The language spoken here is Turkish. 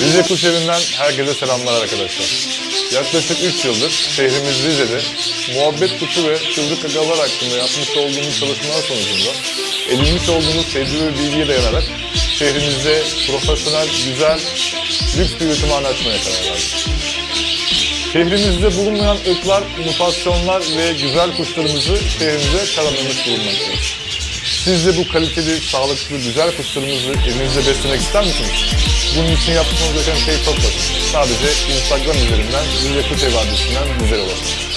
Rize Kuş Evi'nden herkese selamlar arkadaşlar. Yaklaşık 3 yıldır şehrimiz Rize'de muhabbet kuşu ve çıldık agalar hakkında yapmış olduğumuz çalışmalar sonucunda edinmiş olduğumuz tecrübe ve bilgiye dayanarak şehrimizde profesyonel, güzel, lüks bir üretimhane açmaya karar verdik. Şehrimizde bulunmayan ırklar, mutasyonlar ve güzel kuşlarımızı şehrimize kazandırmış bulunmaktayız. Siz de bu kaliteli, sağlıklı, güzel kuşlarımızı evinizde beslemek ister misiniz? Bunun için yapmanız gereken şey çok basit. Sadece Instagram üzerinden Kuş Evi adresinden bizlere ulaşın.